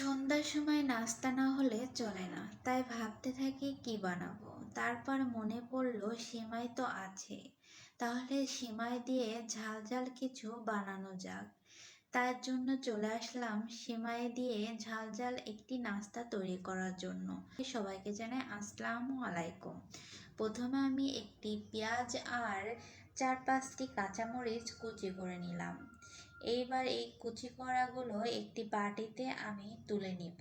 সন্ধ্যার সময় নাস্তা না হলে চলে না। তাই ভাবতে থাকি, কি বানাবো? তারপর মনে পড়ল, সিমাই তো আছে। তাহলে সিমাই দিয়ে ঝাল ঝাল কিছু বানানো যাক। তার জন্য চলে আসলাম সিমাই দিয়ে ঝাল ঝাল একটি নাস্তা তৈরি করার জন্য। সবাইকে জানাই আসসালামু আলাইকুম। প্রথমে আমি একটি পেঁয়াজ আর চার পাঁচটি কাঁচামরিচ কুচি করে নিলাম। এইবার এই কুচি করাগুলো একটি বাটিতে আমি তুলে নিব।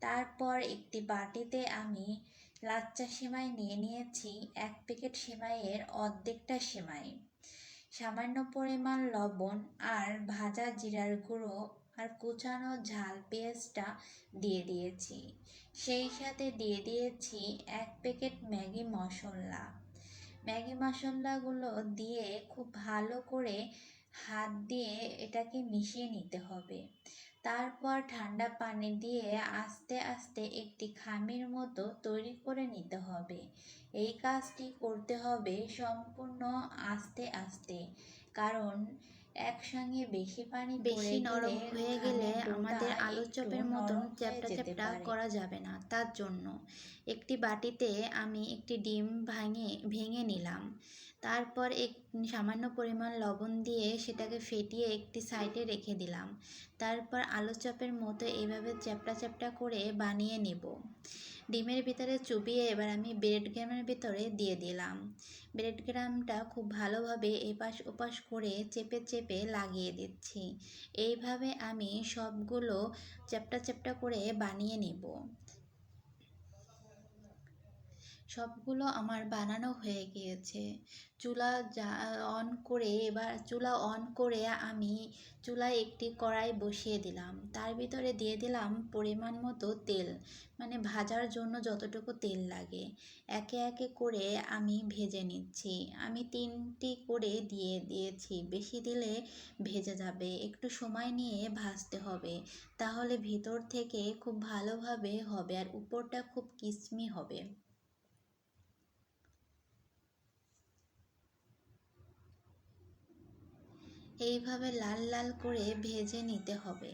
তারপর একটি বাটিতে আমি লাচ্চা সেমাই নিয়ে নিয়েছি, এক প্যাকেট সেমাইয়ের অর্ধেকটা সেমাই। সামান্য পরিমাণ লবণ আর ভাজা জিরার গুঁড়ো আর কুচানো ঝাল পেঁয়াজটা দিয়ে দিয়েছি। সেই সাথে দিয়ে দিয়েছি এক প্যাকেট ম্যাগি মশলা। ম্যাগি মশলাগুলো দিয়ে খুব ভালো করে হাত দিয়ে এটাকে মিশিয়ে নিতে হবে। তারপর ঠান্ডা পানি দিয়ে আস্তে আস্তে একটি খামির মতো তৈরি করে নিতে হবে। এই কাজটি করতে হবে সম্পূর্ণ আস্তে আস্তে কারণ একসঙ্গে বেশি পানি বেশি নরম হয়ে গেলে চপের মতন চ্যাপটা চ্যাপটা করা যাবে না তার জন্য। একটি বাটিতে আমি একটি ডিম ভাঙে ভেঙে নিলাম। তারপর এক সামান্য পরিমাণ লবণ দিয়ে সেটাকে ফেটিয়ে একটি সাইডে রেখে দিলাম। তারপর আলু চপের মতো এইভাবে চ্যাপটা চ্যাপটা করে বানিয়ে নেব। ডিমের ভিতরে চুবিয়ে এবার আমি ব্রেড গ্রামের ভিতরে দিয়ে দিলাম। ব্রেড গ্রামটা খুব ভালোভাবে এপাশ ওপাশ করে চেপে চেপে লাগিয়ে দিচ্ছি। এইভাবে আমি সবগুলো চ্যাপটা চ্যাপটা করে বানিয়ে নেব। সবগুলো আমার বানানো হয়ে গিয়েছে। চুলা যা, অন করে এবার চুলা অন করে আমি চুলায় একটি কড়াই বসিয়ে দিলাম। তার ভিতরে দিয়ে দিলাম পরিমাণ মতো তেল মানে ভাজার জন্য যতটুকু তেল লাগে। একে একে করে আমি ভেজে নিচ্ছি। আমি তিনটি করে দিয়ে দিয়েছি। বেশি দিলে ভেজে যাবে। একটু সময় নিয়ে ভাজতে হবে। তাহলে ভিতর থেকে খুব ভালোভাবে হবে আর উপরটা খুব কিসমি হবে। এইভাবে লাল লাল করে ভেজে নিতে হবে।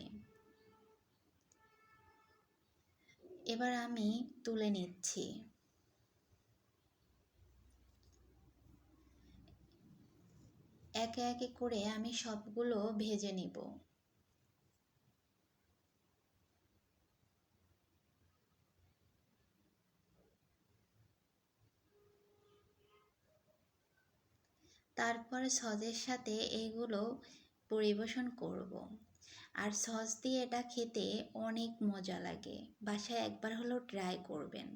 এবার আমি তুলে নিচ্ছি। একে একে করে আমি সবগুলো ভেজে নিব। তারপরে সসের সাথে এগুলো পরিবেশন করব। আর সস দিয়ে এটা খেতে অনেক মজা লাগে বাসায় একবার হলেও ট্রাই করবেন